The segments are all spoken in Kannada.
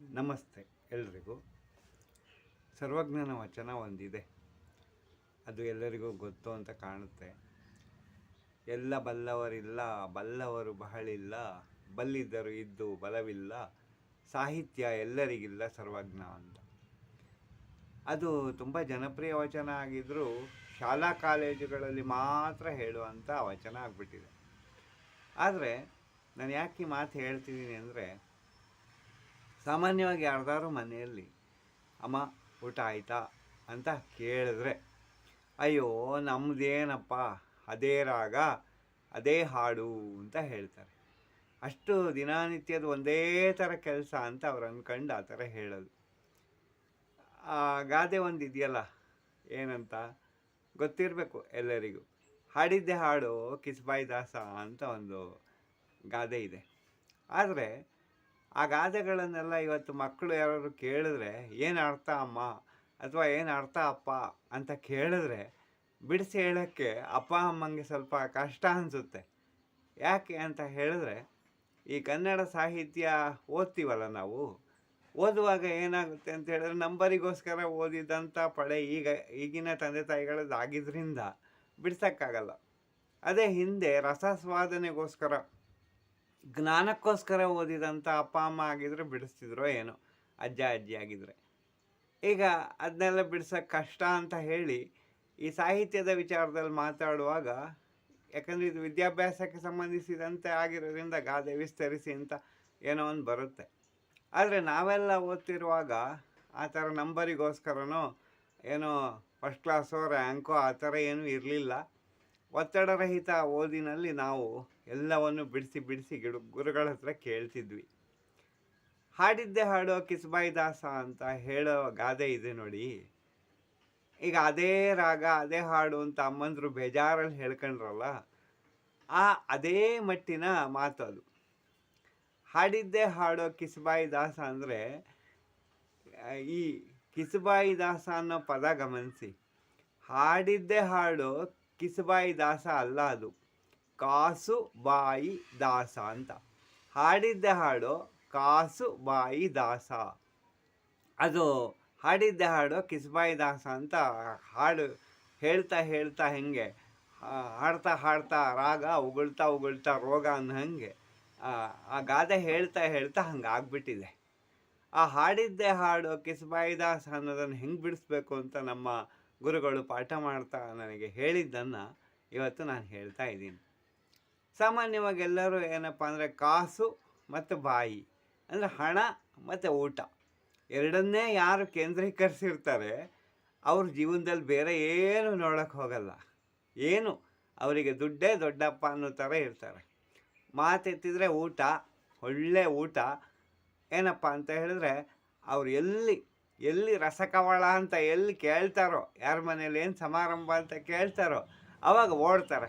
ನಮಸ್ತೆ ಎಲ್ರಿಗೂ. ಸರ್ವಜ್ಞನ ವಚನ ಒಂದಿದೆ. ಅದು ಎಲ್ಲರಿಗೂ ಗೊತ್ತು ಅಂತ ಕಾಣುತ್ತೆ. ಎಲ್ಲ ಬಲ್ಲವರಿಲ್ಲ, ಬಲ್ಲವರು ಬಹಳಿಲ್ಲ, ಬಲ್ಲಿದ್ದರು ಇದ್ದು ಬಲವಿಲ್ಲ, ಸಾಹಿತ್ಯ ಎಲ್ಲರಿಗಿಲ್ಲ ಸರ್ವಜ್ಞ ಅಂತ. ಅದು ತುಂಬ ಜನಪ್ರಿಯ ವಚನ ಆಗಿದ್ದರೂ ಶಾಲಾ ಕಾಲೇಜುಗಳಲ್ಲಿ ಮಾತ್ರ ಹೇಳುವಂಥ ವಚನ ಆಗಿಬಿಟ್ಟಿದೆ. ಆದರೆ ನಾನು ಯಾಕೆ ಮಾತು ಹೇಳ್ತಿದ್ದೀನಿ ಅಂದರೆ ಸಾಮಾನ್ಯವಾಗಿ ಯಾರ್ದಾರು ಮನೆಯಲ್ಲಿ, ಅಮ್ಮ, ಊಟ ಆಯಿತಾ? ಅಂತ ಕೇಳಿದ್ರೆ, ಅಯ್ಯೋ ನಮ್ಮದೇನಪ್ಪ ಅದೇ ರಾಗ, ಅದೇ ಹಾಡು ಅಂತ ಹೇಳ್ತಾರೆ. ಅಷ್ಟು ದಿನನಿತ್ಯದ ಒಂದೇ ಥರ ಕೆಲಸ ಅಂತ ಅವ್ರು ಅಂದ್ಕೊಂಡು ಆ ಥರ ಹೇಳೋದು. ಆ ಗಾದೆ ಒಂದು ಇದೆಯಲ್ಲ, ಏನಂತ? ಗೊತ್ತಿರಬೇಕು ಎಲ್ಲರಿಗೂ. ಹಾಡಿದ್ದೆ ಹಾಡು ಕಿಸ್ಬಾಯಿ ದಾಸ ಅಂತ ಒಂದು ಗಾದೆ ಇದೆ. ಆದರೆ ಆ ಗಾದೆಗಳನ್ನೆಲ್ಲ ಇವತ್ತು ಮಕ್ಕಳು ಯಾರಾದ್ರು ಕೇಳಿದ್ರೆ, ಏನು ಅರ್ಥ ಅಮ್ಮ? ಅಥವಾ ಏನು ಅರ್ಥ ಅಪ್ಪ? ಅಂತ ಕೇಳಿದ್ರೆ, ಬಿಡಿಸಿ ಹೇಳೋಕ್ಕೆ ಅಪ್ಪ ಅಮ್ಮಂಗೆ ಸ್ವಲ್ಪ ಕಷ್ಟ ಅನಿಸುತ್ತೆ. ಯಾಕೆ ಅಂತ ಹೇಳಿದ್ರೆ, ಈ ಕನ್ನಡ ಸಾಹಿತ್ಯ ಓದ್ತೀವಲ್ಲ ನಾವು? ಓದುವಾಗ ಏನಾಗುತ್ತೆ ಅಂತ ಹೇಳಿದ್ರೆ, ನಂಬರಿಗೋಸ್ಕರ ಓದಿದಂಥ ಪಡೆ ಈಗ, ಈಗಿನ ತಂದೆ ತಾಯಿಗಳದ್ದಾಗಿದ್ದರಿಂದ ಬಿಡಿಸೋಕ್ಕಾಗಲ್ಲ. ಅದೇ ಹಿಂದೆ ರಸಸ್ವಾದನೆಗೋಸ್ಕರ ಜ್ಞಾನಕ್ಕೋಸ್ಕರ ಓದಿದಂಥ ಅಪ್ಪ, ಅಮ್ಮ ಆಗಿದ್ರೆ ಬಿಡಿಸ್ತಿದ್ರೋ ಏನೋ, ಅಜ್ಜ, ಅಜ್ಜಿ ಆಗಿದ್ರೆ. ಈಗ ಅದನ್ನೆಲ್ಲ ಬಿಡ್ಸೋಕ್ಕೆ ಕಷ್ಟ ಅಂತ ಹೇಳಿ ಈ ಸಾಹಿತ್ಯದ ವಿಚಾರದಲ್ಲಿ ಮಾತಾಡುವಾಗ, ಯಾಕಂದರೆ ಇದು ವಿದ್ಯಾಭ್ಯಾಸಕ್ಕೆ ಸಂಬಂಧಿಸಿದಂತೆ ಆಗಿರೋದ್ರಿಂದ ಗಾದೆ ವಿಸ್ತರಿಸಿ ಅಂತ ಏನೋ ಒಂದು ಬರುತ್ತೆ. ಆದರೆ ನಾವೆಲ್ಲ ಓದ್ತಿರುವಾಗ ಆ ಥರ ನಂಬರಿಗೋಸ್ಕರನೋ ಏನೋ ಫಸ್ಟ್ ಕ್ಲಾಸೋ ರ್ಯಾಂಕೋ ಆ ಥರ ಏನೂ ಇರಲಿಲ್ಲ. ಒತ್ತಡರಹಿತ ಓದಿನಲ್ಲಿ ನಾವು ಎಲ್ಲವನ್ನು ಬಿಡಿಸಿ ಬಿಡಿಸಿ ಗಿಡ ಗುರುಗಳ ಹತ್ರ ಕೇಳ್ತಿದ್ವಿ. ಹಾಡಿದ್ದೆ ಹಾಡೋ ಕಿಸ್ಬಾಯಿ ದಾಸ ಅಂತ ಹೇಳೋ ಗಾದೆ ಇದೆ ನೋಡಿ. ಈಗ ಅದೇ ರಾಗ, ಅದೇ ಹಾಡು ಅಂತ ಅಮ್ಮಂದರು ಬೇಜಾರಲ್ಲಿ ಹೇಳ್ಕೊಂಡ್ರಲ್ಲ, ಆ ಅದೇ ಮಟ್ಟಿನ ಮಾತು ಅದು. ಹಾಡಿದ್ದೆ ಹಾಡೋ ಕಿಸ್ಬಾಯಿ ದಾಸ ಅಂದರೆ, ಈ ಕಿಸ್ಬಾಯಿ ದಾಸ ಅನ್ನೋ ಪದ ಗಮನಿಸಿ. ಹಾಡಿದ್ದೆ ಹಾಡು ಕಿಸ್ಬಾಯಿ ದಾಸ ಅಲ್ಲ ಅದು. ಕಾಸು ಬಾಯಿ ದಾಸ ಅಂತ. ಹಾಡಿದ್ದ ಹಾಡು ಕಾಸು ಬಾಯಿ ದಾಸ. ಅದು ಹಾಡಿದ್ದ ಹಾಡು ಕಿಸುಬಾಯಿ ದಾಸ ಅಂತ ಹಾಡು ಹೇಳ್ತಾ ಹೇಳ್ತಾ ಹೆಂಗೆ ಹಾಡ್ತಾ ಹಾಡ್ತಾ ರಾಗ ಉಗುಳ್ತಾ ಉಗುಳ್ತಾ ರೋಗ ಅನ್ನೋ ಹಂಗೆ ಆ ಗಾದೆ ಹೇಳ್ತಾ ಹೇಳ್ತಾ ಹಂಗೆ ಆಗ್ಬಿಟ್ಟಿದೆ. ಆ ಹಾಡಿದ್ದೆ ಹಾಡು ಕಿಸುಬಾಯಿ ದಾಸ ಅನ್ನೋದನ್ನು ಹೆಂಗೆ ಬಿಡಿಸ್ಬೇಕು ಅಂತ ನಮ್ಮ ಗುರುಗಳು ಪಾಠ ಮಾಡ್ತಾ ನನಗೆ ಹೇಳಿದ್ದನ್ನು ಇವತ್ತು ನಾನು ಹೇಳ್ತಾ ಇದ್ದೀನಿ. ಸಾಮಾನ್ಯವಾಗಿ ಎಲ್ಲರೂ ಏನಪ್ಪ ಅಂದರೆ ಕಾಸು ಮತ್ತು ಬಾಯಿ, ಅಂದರೆ ಹಣ ಮತ್ತು ಊಟ. ಎರಡನ್ನೇ ಯಾರು ಕೇಂದ್ರೀಕರಿಸಿರ್ತಾರೆ, ಅವ್ರ ಜೀವನದಲ್ಲಿ ಬೇರೆ ಏನು ನೋಡೋಕ್ಕೆ ಹೋಗಲ್ಲ. ಏನು? ಅವರಿಗೆ ದುಡ್ಡೇ ದೊಡ್ಡಪ್ಪ ಅನ್ನೋ ಥರ ಇರ್ತಾರೆ. ಮಾತೆತ್ತಿದರೆ ಊಟ, ಒಳ್ಳೆ ಊಟ. ಏನಪ್ಪ ಅಂತ ಹೇಳಿದ್ರೆ, ಅವ್ರು ಎಲ್ಲಿ ಎಲ್ಲಿ ರಸಕವಳ ಅಂತ ಎಲ್ಲಿ ಕೇಳ್ತಾರೋ, ಯಾರ ಮನೇಲಿ ಏನು ಸಮಾರಂಭ ಅಂತ ಕೇಳ್ತಾರೋ, ಅವಾಗ ಓಡ್ತಾರೆ.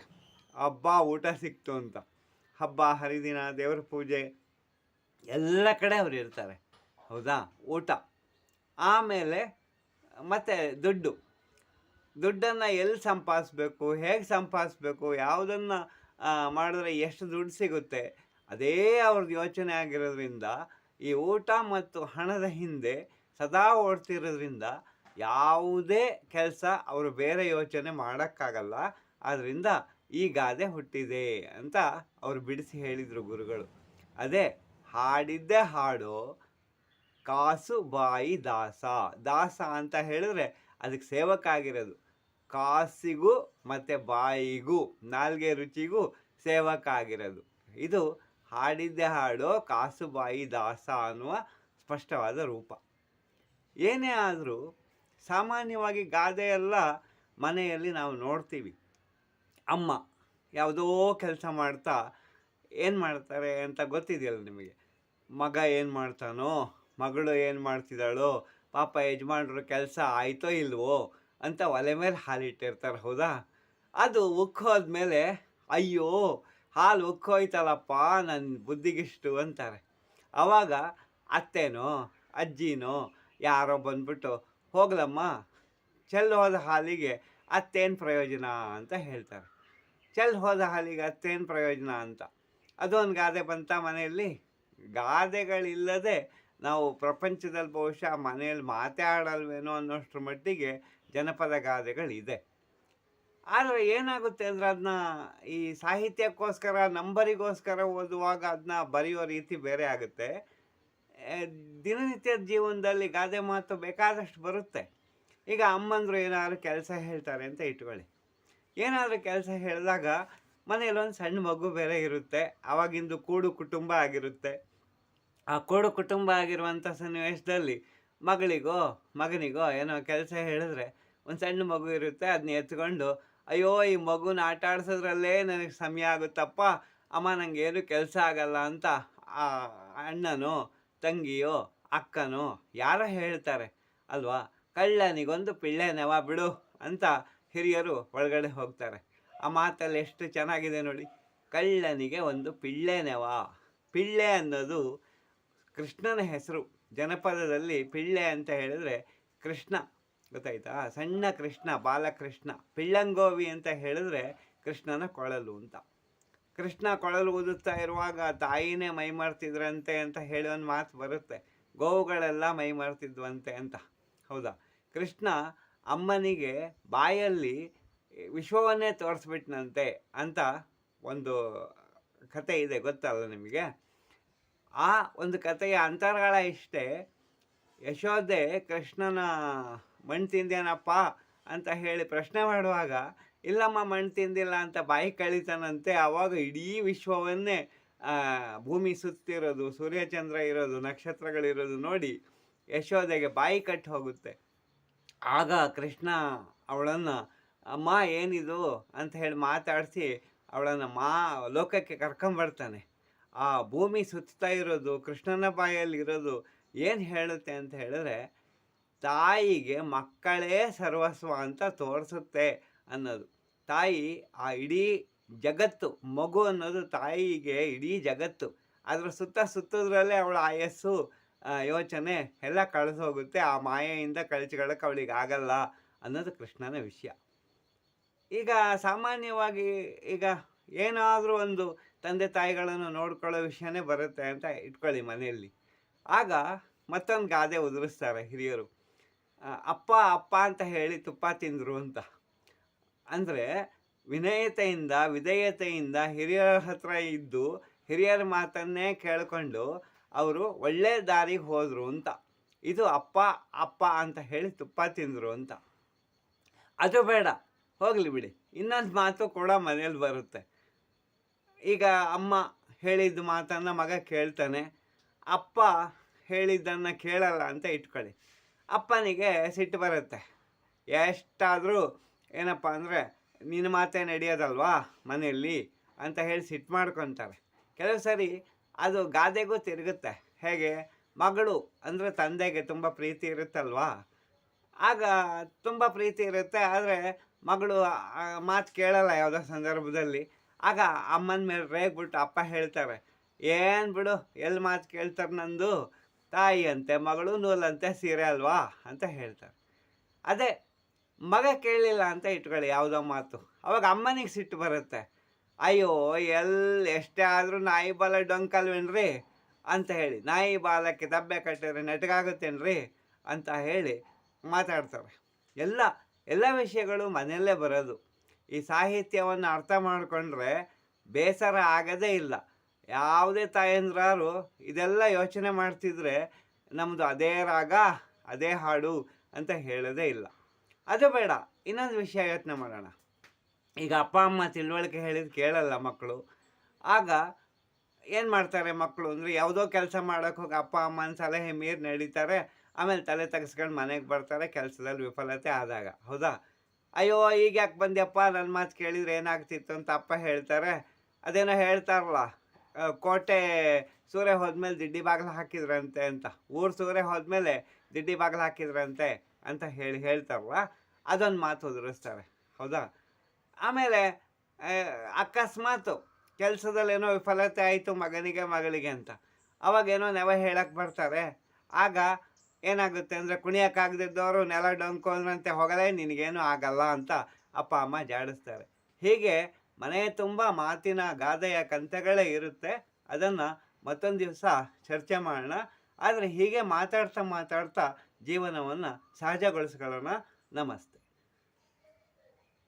ಹಬ್ಬ, ಊಟ ಸಿಕ್ತು ಅಂತ. ಹಬ್ಬ, ಹರಿದಿನ, ದೇವ್ರ ಪೂಜೆ, ಎಲ್ಲ ಕಡೆ ಅವರು ಇರ್ತಾರೆ. ಹೌದಾ? ಊಟ. ಆಮೇಲೆ ಮತ್ತು ದುಡ್ಡು. ದುಡ್ಡನ್ನು ಎಲ್ಲಿ ಸಂಪಾದಿಸ್ಬೇಕು, ಹೇಗೆ ಸಂಪಾದಿಸ್ಬೇಕು, ಯಾವುದನ್ನು ಮಾಡಿದ್ರೆ ಎಷ್ಟು ದುಡ್ಡು ಸಿಗುತ್ತೆ, ಅದೇ ಅವ್ರದ್ದು ಯೋಚನೆ ಆಗಿರೋದ್ರಿಂದ ಈ ಊಟ ಮತ್ತು ಹಣದ ಹಿಂದೆ ಸದಾ ಓಡ್ತಿರೋದ್ರಿಂದ ಯಾವುದೇ ಕೆಲಸ ಅವರು ಬೇರೆ ಯೋಚನೆ ಮಾಡೋಕ್ಕಾಗಲ್ಲ. ಆದ್ದರಿಂದ ಈ ಗಾದೆ ಹುಟ್ಟಿದೆ ಅಂತ ಅವರು ಬಿಡಿಸಿ ಹೇಳಿದರು ಗುರುಗಳು. ಅದೇ ಹಾಡಿದ್ದೇ ಹಾಡು, ಕಾಸು ಬಾಯಿ ದಾಸ. ದಾಸ ಅಂತ ಹೇಳಿದ್ರೆ ಅದಕ್ಕೆ ಸೇವಕ ಆಗಿರೋದು. ಕಾಸಿಗೂ ಮತ್ತು ಬಾಯಿಗೂ, ನಾಲ್ಗೆ ರುಚಿಗೂ ಸೇವಕ ಆಗಿರೋದು. ಇದು ಹಾಡಿದ್ದೆ ಹಾಡು, ಕಾಸು ಬಾಯಿ ದಾಸ ಅನ್ನುವ ಸ್ಪಷ್ಟವಾದ ರೂಪ. ಏನೇ ಆದರೂ ಸಾಮಾನ್ಯವಾಗಿ ಗಾದೆ ಎಲ್ಲ ಮನೆಯಲ್ಲಿ ನಾವು ನೋಡ್ತೀವಿ. ಅಮ್ಮ ಯಾವುದೋ ಕೆಲಸ ಮಾಡ್ತಾ ಏನು ಮಾಡ್ತಾರೆ ಅಂತ ಗೊತ್ತಿದೆಯಲ್ಲ ನಿಮಗೆ? ಮಗ ಏನು ಮಾಡ್ತಾನೋ, ಮಗಳು ಏನು ಮಾಡ್ತಿದ್ದಾಳೋ, ಪಾಪ ಯಜಮಾನ್ರ ಕೆಲಸ ಆಯಿತೋ ಇಲ್ವೋ ಅಂತ ಒಲೆ ಮೇಲೆ ಹಾಲಿಟ್ಟಿರ್ತಾರೆ ಹೌದಾ? ಅದು ಉಕ್ಕೋದ್ಮೇಲೆ ಅಯ್ಯೋ, ಹಾಲು ಉಕ್ಕೋಯ್ತಲ್ಲಪ್ಪ ನನ್ನ ಬುದ್ಧಿಗಿಷ್ಟು ಅಂತಾರೆ. ಆವಾಗ ಅತ್ತೇನೋ, ಅಜ್ಜಿನೋ ಯಾರೋ ಬಂದ್ಬಿಟ್ಟು, ಹೋಗ್ಲಮ್ಮ ಚೆಲ್ಲಿ ಹೋದ ಹಾಲಿಗೆ ಅತ್ತೇನು ಪ್ರಯೋಜನ ಅಂತ ಹೇಳ್ತಾರೆ. ಚೆಲ್ಲಿ ಹೋದ ಹಾಲಿಗೆ ಅತ್ತೇನು ಪ್ರಯೋಜನ ಅಂತ. ಅದೊಂದು ಗಾದೆ ಬಂತ ಮನೆಯಲ್ಲಿ? ಗಾದೆಗಳಿಲ್ಲದೆ ನಾವು ಪ್ರಪಂಚದಲ್ಲಿ ಬಹುಶಃ ಮನೆಯಲ್ಲಿ ಮಾತಾಡಲ್ವೇನೋ ಅನ್ನೋಷ್ಟ್ರ ಮಟ್ಟಿಗೆ ಜನಪದ ಗಾದೆಗಳಿದೆ. ಆದರೆ ಏನಾಗುತ್ತೆ ಅಂದರೆ ಅದನ್ನ ಈ ಸಾಹಿತ್ಯಕ್ಕೋಸ್ಕರ, ನಂಬರಿಗೋಸ್ಕರ ಓದುವಾಗ ಅದನ್ನ ಬರೆಯೋ ರೀತಿ ಬೇರೆ ಆಗುತ್ತೆ. ದಿನನಿತ್ಯದ ಜೀವನದಲ್ಲಿ ಗಾದೆ ಮಾತು ಬೇಕಾದಷ್ಟು ಬರುತ್ತೆ. ಈಗ ಅಮ್ಮಂದರು ಏನಾದರೂ ಕೆಲಸ ಹೇಳ್ತಾರೆ ಅಂತ ಇಟ್ಕೊಳ್ಳಿ. ಏನಾದರೂ ಕೆಲಸ ಹೇಳಿದಾಗ ಮನೆಯಲ್ಲೊಂದು ಒಂದು ಸಣ್ಣ ಮಗು ಬೇರೆ ಇರುತ್ತೆ ಆವಾಗಿಂದು ಕೂಡು ಕುಟುಂಬ ಆಗಿರುತ್ತೆ. ಆ ಕೂಡು ಕುಟುಂಬ ಆಗಿರುವಂಥ ಸನ್ನಿವೇಶದಲ್ಲಿ ಮಗಳಿಗೋ, ಮಗನಿಗೋ ಏನೋ ಕೆಲಸ ಹೇಳಿದ್ರೆ ಒಂದು ಸಣ್ಣ ಮಗು ಇರುತ್ತೆ ಅದನ್ನ ಎತ್ಕೊಂಡು, ಅಯ್ಯೋ, ಈ ಮಗುನ ಆಟ ಆಡಿಸೋದ್ರಲ್ಲೇ ನನಗೆ ಸಮಯ ಆಗುತ್ತಪ್ಪ, ಅಮ್ಮ ನನಗೇನು ಕೆಲಸ ಆಗಲ್ಲ ಅಂತ ಆ ಅಣ್ಣನೋ ತಂಗಿಯೋ, ಅಕ್ಕನೋ ಯಾರೋ ಹೇಳ್ತಾರೆ, ಅಲ್ವಾ, ಕಳ್ಳನಿಗೊಂದು ಪಿಳ್ಳೆ ನೆವ ಬಿಡು ಅಂತ ಹಿರಿಯರು ಒಳಗಡೆ ಹೋಗ್ತಾರೆ. ಆ ಮಾತಲ್ಲಿ ಎಷ್ಟು ಚೆನ್ನಾಗಿದೆ ನೋಡಿ. ಕಳ್ಳನಿಗೆ ಒಂದು ಪಿಳ್ಳೆ ನೆವ. ಪಿಳ್ಳೆ ಅನ್ನೋದು ಕೃಷ್ಣನ ಹೆಸರು. ಜನಪದದಲ್ಲಿ ಪಿಳ್ಳೆ ಅಂತ ಹೇಳಿದ್ರೆ ಕೃಷ್ಣ. ಗೊತ್ತಾಯ್ತಾ? ಸಣ್ಣ ಕೃಷ್ಣ, ಬಾಲಕೃಷ್ಣ, ಪಿಳ್ಳಂಗೋವಿ ಅಂತ ಹೇಳಿದ್ರೆ ಕೃಷ್ಣನ ಕೊಳಲು ಅಂತ. ಕೃಷ್ಣ ಕೊಳಲು ಊದುತ್ತಾ ಇರುವಾಗ ತಾಯಿನೇ ಮೈ ಮಾಡ್ತಿದ್ರಂತೆ ಅಂತ ಹೇಳಿ ಒಂದು ಮಾತು ಬರುತ್ತೆ. ಗೋವುಗಳೆಲ್ಲ ಮೈ ಮಾಡ್ತಿದ್ವಂತೆ ಅಂತ. ಹೌದಾ? ಕೃಷ್ಣ ಅಮ್ಮನಿಗೆ ಬಾಯಲ್ಲಿ ವಿಶ್ವವನ್ನೇ ತೋರಿಸ್ಬಿಟ್ನಂತೆ ಅಂತ ಒಂದು ಕತೆ ಇದೆ, ಗೊತ್ತಲ್ಲ ನಿಮಗೆ? ಆ ಒಂದು ಕಥೆಯ ಅಂತರಗಳ ಇಷ್ಟೇ ಯಶೋದೆ ಕೃಷ್ಣನ ಮಣ್ಣು ತಿಂದೇನಪ್ಪ ಅಂತ ಹೇಳಿ ಪ್ರಶ್ನೆ ಮಾಡುವಾಗ ಇಲ್ಲಮ್ಮ ಮಣ್ಣು ತಿಂದಿಲ್ಲ ಅಂತ ಬಾಯಿ ಕಳಿತಾನಂತೆ ಆವಾಗ ಇಡೀ ವಿಶ್ವವನ್ನೇ ಭೂಮಿ ಸುತ್ತಿರೋದು, ಸೂರ್ಯಚಂದ್ರ ಇರೋದು, ನಕ್ಷತ್ರಗಳಿರೋದು ನೋಡಿ ಯಶೋದೆಗೆ ಬಾಯಿ ಕಟ್ಟಿ ಹೋಗುತ್ತೆ. ಆಗ ಕೃಷ್ಣ ಅವಳನ್ನು, ಅಮ್ಮ, ಏನಿದು? ಅಂತ ಹೇಳಿ ಮಾತಾಡಿಸಿ ಅವಳನ್ನು ಮಾ, ಲೋಕಕ್ಕೆ ಕರ್ಕೊಂಬರ್ತಾನೆ ಆ ಭೂಮಿ ಸುತ್ತಾ ಇರೋದು, ಕೃಷ್ಣನ ಬಾಯಲ್ಲಿ ಇರೋದು ಏನು ಹೇಳುತ್ತೆ ಅಂತ ಹೇಳಿದ್ರೆ, ತಾಯಿಗೆ ಮಕ್ಕಳೇ ಸರ್ವಸ್ವ ಅಂತ ತೋರಿಸುತ್ತೆ. ಅನ್ನೋದು. ತಾಯಿ ಆ ಇಡೀ ಜಗತ್ತು, ಮಗು ಅನ್ನೋದು ತಾಯಿಗೆ ಇಡೀ ಜಗತ್ತು. ಅದರ ಸುತ್ತ ಸುತ್ತೋದ್ರಲ್ಲೇ ಅವಳ ಆಯಸ್ಸು ಯೋಚನೆ ಎಲ್ಲ ಕಳೆದೋಗುತ್ತೆ ಆ ಮಾಯೆಯಿಂದ ಕಳಿಸ್ಕೊಳ್ಳೋಕೆ ಅವಳಿಗೆ ಆಗಲ್ಲ ಅನ್ನೋದು ಕೃಷ್ಣನ ವಿಷಯ. ಈಗ ಸಾಮಾನ್ಯವಾಗಿ ಈಗ ಏನಾದರೂ ಒಂದು ತಂದೆ ತಾಯಿಗಳನ್ನು ನೋಡ್ಕೊಳ್ಳೋ ವಿಷಯನೇ ಬರುತ್ತೆ ಅಂತ ಇಟ್ಕೊಳ್ಳಿ ಮನೆಯಲ್ಲಿ. ಆಗ ಮತ್ತೊಂದು ಗಾದೆ ಉದುರಿಸ್ತಾರೆ ಹಿರಿಯರು. ಅಪ್ಪ ಅಪ್ಪ ಅಂತ ಹೇಳಿ ತುಪ್ಪ ತಿಂದರು ಅಂತ. ಅಂದರೆ ವಿನಯತೆಯಿಂದ, ವಿಧೇಯತೆಯಿಂದ ಹಿರಿಯರ ಹತ್ರ ಇದ್ದು ಹಿರಿಯರ ಮಾತನ್ನೇ ಕೇಳಿಕೊಂಡು ಅವರು ಒಳ್ಳೆ ದಾರಿಗೆ ಹೋದರು ಅಂತ. ಇದು ಅಪ್ಪ ಅಪ್ಪ ಅಂತ ಹೇಳಿ ತುಪ್ಪ ತಿಂದರು ಅಂತ. ಅದು ಬೇಡ, ಹೋಗಲಿ ಬಿಡಿ. ಇನ್ನೊಂದು ಮಾತು ಕೂಡ ಮನೇಲಿ ಬರುತ್ತೆ. ಈಗ ಅಮ್ಮ ಹೇಳಿದ ಮಾತನ್ನು ಮಗ ಕೇಳ್ತಾನೆ. ಅಪ್ಪ ಹೇಳಿದ್ದನ್ನು ಕೇಳಲ್ಲ ಅಂತ ಇಟ್ಕೊಳ್ಳಿ. ಅಪ್ಪನಿಗೆ ಸಿಟ್ಟು ಬರುತ್ತೆ. ಎಷ್ಟಾದರೂ ಏನಪ್ಪ ಅಂದರೆ, ನಿನ್ನ ಮಾತೇ ನಡೆಯೋದಲ್ವಾ ಮನೆಯಲ್ಲಿ? ಅಂತ ಹೇಳಿ ಸಿಟ್ಟು ಮಾಡ್ಕೊತಾರೆ. ಕೆಲವು ಸರಿ ಅದು ಗಾದೆಗೂ ತಿರುಗುತ್ತೆ. ಹೇಗೆ? ಮಗಳು ಅಂದರೆ ತಂದೆಗೆ ತುಂಬ ಪ್ರೀತಿ ಇರುತ್ತಲ್ವಾ? ಆಗ ತುಂಬ ಪ್ರೀತಿ ಇರುತ್ತೆ, ಆದರೆ ಮಗಳು ಮಾತು ಕೇಳಲ್ಲ ಯಾವುದೋ ಸಂದರ್ಭದಲ್ಲಿ. ಆಗ ಅಮ್ಮನ ಮೇಲೆ ರೇಗ್ಬಿಟ್ಟು ಅಪ್ಪ ಹೇಳ್ತಾರೆ, ಏನು ಬಿಡು ಎಲ್ಲಿ ಮಾತು ಕೇಳ್ತಾರೆ ನಂದು? ತಾಯಿ ಅಂತೆ ಮಗಳು ನೂಲಂತೆ, ಸೀರೆ ಅಲ್ವಾ? ಅಂತ ಹೇಳ್ತಾರೆ. ಅದೇ ಮಗ ಕೇಳಲಿಲ್ಲ ಅಂತ ಇಟ್ಕೊಳ್ಳಿ ಯಾವುದೋ ಮಾತು. ಅವಾಗ ಅಮ್ಮನಿಗೆ ಸಿಟ್ಟು ಬರುತ್ತೆ. ಅಯ್ಯೋ, ಎಲ್ಲಿ ಎಷ್ಟೇ ಆದರೂ ನಾಯಿ ಬಾಲ ಡೊಂಕಲ್ವೇನ್ರಿ? ಅಂತ ಹೇಳಿ. ನಾಯಿ ಬಾಲಕ್ಕೆ ದಬ್ಬೆ ಕಟ್ಟಿದ್ರೆ ನೆಟ್ಗಾಗುತ್ತೇನ್ರಿ? ಅಂತ ಹೇಳಿ ಮಾತಾಡ್ತಾರೆ. ಎಲ್ಲ ಎಲ್ಲ ವಿಷಯಗಳು ಮನೆಯಲ್ಲೇ ಬರೋದು. ಈ ಸಾಹಿತ್ಯವನ್ನು ಅರ್ಥ ಮಾಡಿಕೊಂಡ್ರೆ ಬೇಸರ ಆಗದೇ ಇಲ್ಲ. ಯಾವುದೇ ತಾಯಂದ್ರಾರು ಇದೆಲ್ಲ ಯೋಚನೆ ಮಾಡ್ತಿದ್ರೆ ನಮ್ಮದು ಅದೇ ರಾಗ, ಅದೇ ಹಾಡು ಅಂತ ಹೇಳೋದೇ ಇಲ್ಲ. ಅದು ಬೇಡ. ಇನ್ನೊಂದು ವಿಷಯ ಯೋಚನೆ ಮಾಡೋಣ. ಈಗ ಅಪ್ಪ, ಅಮ್ಮ ತಿಳುವಳಿಕೆ ಹೇಳಿದ ಕೇಳಲ್ಲ ಮಕ್ಕಳು ಆಗ ಏನು ಮಾಡ್ತಾರೆ ಮಕ್ಕಳು ಅಂದರೆ ಯಾವುದೋ ಕೆಲಸ ಮಾಡೋಕೆ ಹೋಗಿ ಅಪ್ಪ, ಅಮ್ಮನ ಸಲಹೆ ಮೀರಿ ನಡೀತಾರೆ. ಆಮೇಲೆ ತಲೆ ತೆಗೆಸ್ಕೊಂಡು ಮನೆಗೆ ಬರ್ತಾರೆ, ಕೆಲಸದಲ್ಲಿ ವಿಫಲತೆ ಆದಾಗ. ಹೌದಾ? ಅಯ್ಯೋ, ಈಗ ಯಾಕೆ ಬಂದ್ಯಪ್ಪ? ನನ್ನ ಮಾತು ಕೇಳಿದ್ರೆ ಏನಾಗ್ತಿತ್ತು ಅಂತ ಅಪ್ಪ ಹೇಳ್ತಾರೆ. ಅದೇನೋ ಹೇಳ್ತಾರಲ್ಲ ಕೋಟೆ ಸೂರ್ಯ ಹೋದ್ಮೇಲೆ ದಿಡ್ಡಿ ಬಾಗಿಲು ಹಾಕಿದ್ರಂತೆ ಅಂತ. ಊರು ಸೂರ್ಯ ಹೋದ್ಮೇಲೆ ದಿಡ್ಡಿ ಬಾಗಿಲು ಹಾಕಿದ್ರಂತೆ. ಅಂತ ಹೇಳಿ ಹೇಳ್ತಾರಲ್ಲ, ಅದೊಂದು ಮಾತು ಉದುರಿಸ್ತಾರೆ. ಹೌದಾ? ಆಮೇಲೆ ಅಕಸ್ಮಾತ್ ಕೆಲಸದಲ್ಲಿ ಏನೋ ವಿಫಲತೆ ಆಯಿತು ಮಗನಿಗೆ ಮಗಳಿಗೆ ಅಂತ. ಅವಾಗ ಏನೋ ನೆವ ಹೇಳಕ್ಕೆ ಬರ್ತಾರೆ. ಆಗ ಏನಾಗುತ್ತೆ ಅಂದರೆ, ಕುಣಿಯೋಕ್ಕಾಗದಿದ್ದವರು ನೆಲ ಅಂದ್ರಂತೆ ಹೋಗಲೇ ನಿನಗೇನು ಆಗಲ್ಲ ಅಂತ ಅಪ್ಪ ಅಮ್ಮ ಜಾಡಿಸ್ತಾರೆ. ಹೀಗೆ ಮನೆ ತುಂಬ ಮಾತಿನ ಗಾದೆಯ ಕಂತೆಗಳೇ ಇರುತ್ತೆ. ಅದನ್ನು ಮತ್ತೊಂದು ದಿವಸ ಚರ್ಚೆ ಮಾಡೋಣ. ಆದರೆ ಹೀಗೆ ಮಾತಾಡ್ತಾ ಮಾತಾಡ್ತಾ ಜೀವನವನ್ನು ಸಹಜಗೊಳಿಸ್ಕೊಳ್ಳೋಣ. ನಮಸ್ತೆ.